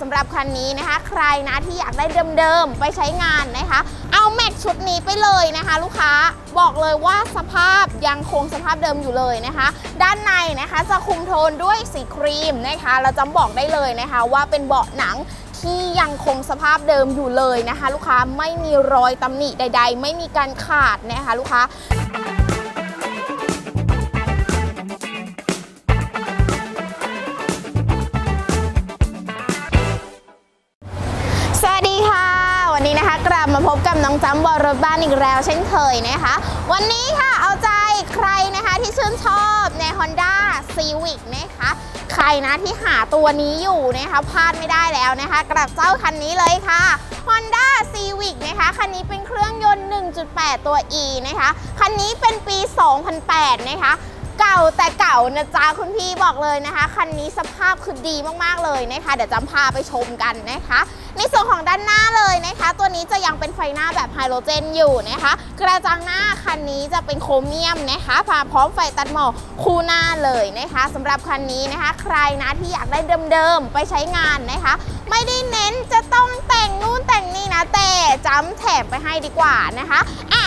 สำหรับคันนี้นะคะ ใครนะที่อยากได้เดิมๆ ไปใช้งานนะคะ เอาแม็กชุดนี้ไปเลยนะคะ ลูกค้าบอกเลยว่าสภาพยังคงสภาพเดิมอยู่เลยนะคะ ด้านในนะคะจะคุมโทนด้วยสีครีมนะคะ เราจำบอกได้เลยนะคะ ว่าเป็นเบาะหนังที่ยังคงสภาพเดิมอยู่เลยนะคะ ลูกค้าไม่มีรอยตำหนิใด ๆ ไม่มีการขาดนะคะ ลูกค้า กลับมาพบกับน้องจำวรรถบ้านอีกแล้วเช่นเคยนะคะ วันนี้ค่ะเอาใจใครนะคะที่ชื่นชอบใน Honda Civic นะคะ ใครนะที่หาตัวนี้อยู่นะคะพลาดไม่ได้แล้วนะคะกับเจ้าคันนี้เลยค่ะ Honda Civic นะคะ คันนี้เป็นเครื่องยนต์ 1.8 ตัว E นะคะ คันนี้เป็นปี 2008 นะคะ เก่าแต่เก่านะจ๊ะคุณพี่บอกเลยนะคะ คันนี้สภาพคือดีมากๆเลยนะคะ เดี๋ยวจำพาไปชมกันนะคะ ในส่วนของด้านหน้าเลยนะคะ ตัวนี้จะยังเป็นไฟหน้าแบบไฮโดรเจนอยู่นะคะ กระจังหน้าคันนี้จะเป็นโครเมียมนะคะมาพร้อมไฟตัดหมอกคู่หน้าเลยนะคะสำหรับคันนี้นะคะ ใครนะที่อยากได้เดิมๆไปใช้งานนะคะ ไม่ได้เน้นจะต้องแต่งนู่นแต่งนี่นะแต่จำแถมไปให้ดีกว่านะคะอะ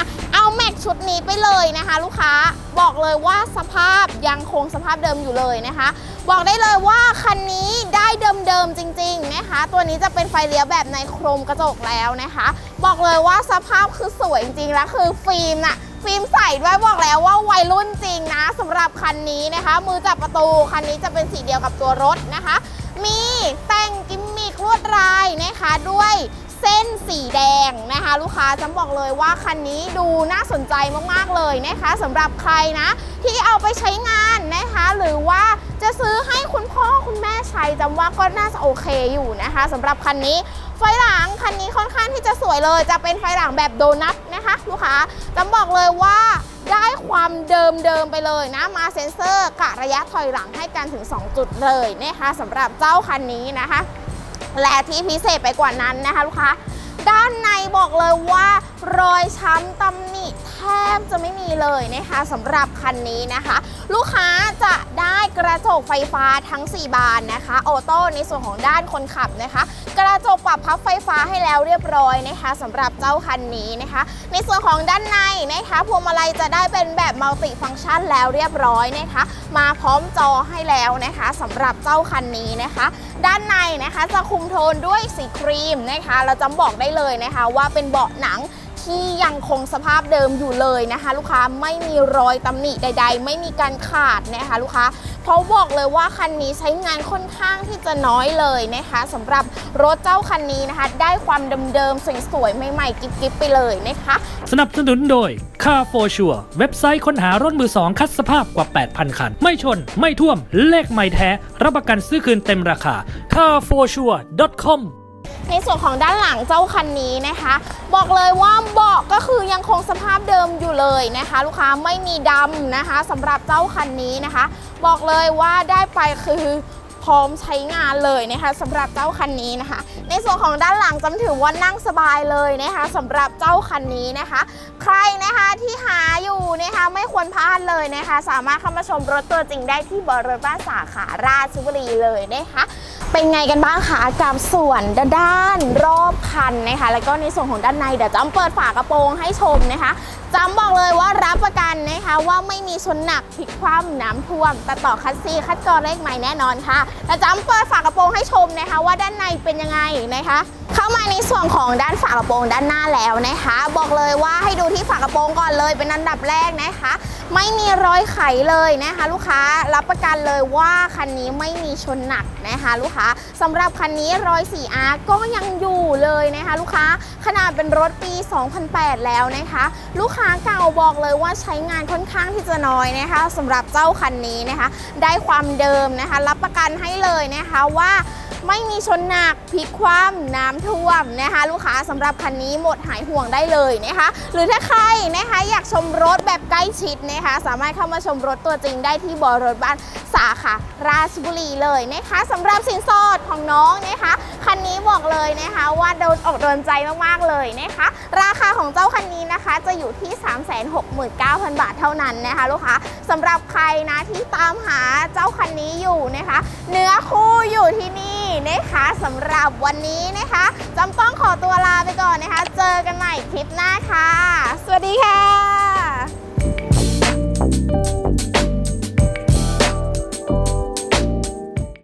แม็กชุดนี้ไปเลยนะคะ ลูกค้าบอกเลยว่าสภาพยังคงสภาพเดิมอยู่เลยนะคะ บอกได้เลยว่าคันนี้ได้เดิมๆจริงๆนะคะ ตัวนี้จะเป็นไฟเลี้ยวแบบในโครมกระจกแล้วนะคะ บอกเลยว่าสภาพคือสวยจริงๆแล้วคือฟิล์มน่ะฟิล์มใส่ด้วยบอกแล้วว่าวัยรุ่นจริงนะสำหรับคันนี้นะคะ มือจับประตูคันนี้จะเป็นสีเดียวกับตัวรถนะคะ มีแต่งกิมมิคลวดลายนะคะด้วย เส้นสีแดงนะคะ ลูกค้าจำบอกเลยว่าคันนี้ดูน่าสนใจมากๆเลยนะคะสำหรับใครนะ ที่เอาไปใช้งานนะคะ หรือว่าจะซื้อให้คุณพ่อคุณแม่ใช้จำว่าก็น่าจะโอเคอยู่นะคะสำหรับคันนี้ไฟหลังคันนี้ค่อนข้างที่จะสวยเลย จะเป็นไฟหลังแบบโดนัทนะคะ ลูกค้าจำบอกเลยว่าได้ความเดิมเดิมๆไปเลยนะ มาเซ็นเซอร์กะระยะถอยหลังให้กันถึง 2 จุดเลยนะคะสำหรับเจ้าคันนี้นะคะ และที่พิเศษไปกว่านั้นนะคะลูกค้า ด้านในบอกเลยว่ารอยช้ำตำหนิ บจะไม่มีเลยนะคะสำหรับคันนี้นะคะ ลูกค้าจะได้กระจกไฟฟ้าทั้ง 4 บานนะคะออโต้ในส่วนของด้านคนขับนะคะ กระจกปรับพับไฟฟ้าให้แล้วเรียบร้อยนะคะสำหรับเจ้าคันนี้นะคะ ในส่วนของด้านในนะคะพวงมาลัยจะได้เป็นแบบมัลติฟังก์ชันแล้วเรียบร้อยนะคะ มาพร้อมจอให้แล้วนะคะสำหรับเจ้าคันนี้นะคะ ด้านในนะคะจะคุมโทนด้วยสีครีมนะคะ เราจำบอกได้เลยนะคะว่าเป็นเบาะหนัง ที่ยังคงสภาพเดิมอยู่เลยนะคะ ลูกค้าไม่มีรอยตำหนิใด ๆ ไม่มีการขาดนะคะลูกค้าเพราะบอกเลยว่าคันนี้ใช้งานค่อนข้างที่จะน้อยเลยนะคะสำหรับรถเจ้าคันนี้นะคะ ได้ความเดิมๆสวยๆใหม่ๆกิ๊บๆไปเลยนะคะ สนับสนุนโดย Car for Sure เว็บไซต์ค้นหารถมือสองคัดสภาพกว่า 8,000 คัน ไม่ชน ไม่ท่วม เลขไม่แท้ รับประกันซื้อคืนเต็มราคา carforsure.com ในส่วนของด้านหลังเจ้าคันนี้นะคะ บอกเลยว่าเบาะก็คือยังคงสภาพเดิมอยู่เลยนะคะ ลูกค้าไม่มีดำนะคะสำหรับเจ้าคันนี้นะคะ บอกเลยว่าได้ไปคือ พร้อมใช้งานเลยนะคะสำหรับเจ้าคันนี้นะคะ ในส่วนของด้านหลังจำถือว่านั่งสบายเลยนะคะสำหรับเจ้าคันนี้นะคะ ใครนะคะที่หาอยู่นะคะไม่ควรพลาดเลยนะคะ สามารถเข้ามาชมรถตัวจริงได้ที่บริษัทสาขาราชบุรีเลยนะคะเป็นไงกันบ้างคะกับส่วนด้านรอบคันนะคะ แล้วก็ในส่วนของด้านในเดี๋ยวจำเปิดฝากระโปรงให้ชมนะคะจำบอกเลยว่ารับประกันนะคะว่าไม่มีชนหนักพลิกคว่ำน้ำท่วมแต่ต่อคัสซีคัดกรองเลขใหม่แน่นอนค่ะแต่จำเปิดฝากระโปรงให้ชมนะคะ ว่าด้านในเป็นยังไงนะคะ เข้ามาในส่วนของด้านฝากระโปรงด้านหน้าแล้วนะคะ บอกเลยว่าให้ดูที่ฝากระโปรงก่อนเลยเป็นอันดับแรกนะคะ ไม่มีรอยไขเลยนะคะ ลูกค้ารับประกันเลยว่าคันนี้ไม่มีชนหนักนะคะ ลูกค้า สำหรับคันนี้รอย 4R ก็ยังอยู่เลยนะคะ ลูกค้าขนาดเป็นรถปี 2008 แล้วนะคะ ลูกค้าเก่าบอกเลยว่าใช้งานค่อนข้างที่จะน้อยนะคะสำหรับเจ้าคันนี้นะคะ ได้ความเดิมนะคะ รับประกันให้เลยนะคะว่า ไม่มีชนหนักพลิกคว่ำน้ำท่วมนะคะ ลูกค้าสำหรับคันนี้หมดหายห่วงได้เลยนะคะ หรือถ้าใครนะคะอยากชมรถแบบใกล้ชิดนะคะ สามารถเข้ามาชมรถตัวจริงได้ที่บริษัทบ้านสาขาราชบุรีเลยนะคะสำหรับสินสอดของน้องนะคะขคันนี้ บอกเลยนะคะว่าโดนอกโดนใจมากๆเลยนะคะ ราคาของเจ้าคันนี้นะคะจะอยู่ที่ 369,000 บาทเท่านั้นนะคะลูกค้าสำหรับใครนะที่ตามหาเจ้าคันนี้อยู่นะคะ เนื้อคู่อยู่ที่นี่นะคะสำหรับวันนี้นะคะจำต้องขอตัวลาไปก่อนนะคะ เจอกันใหม่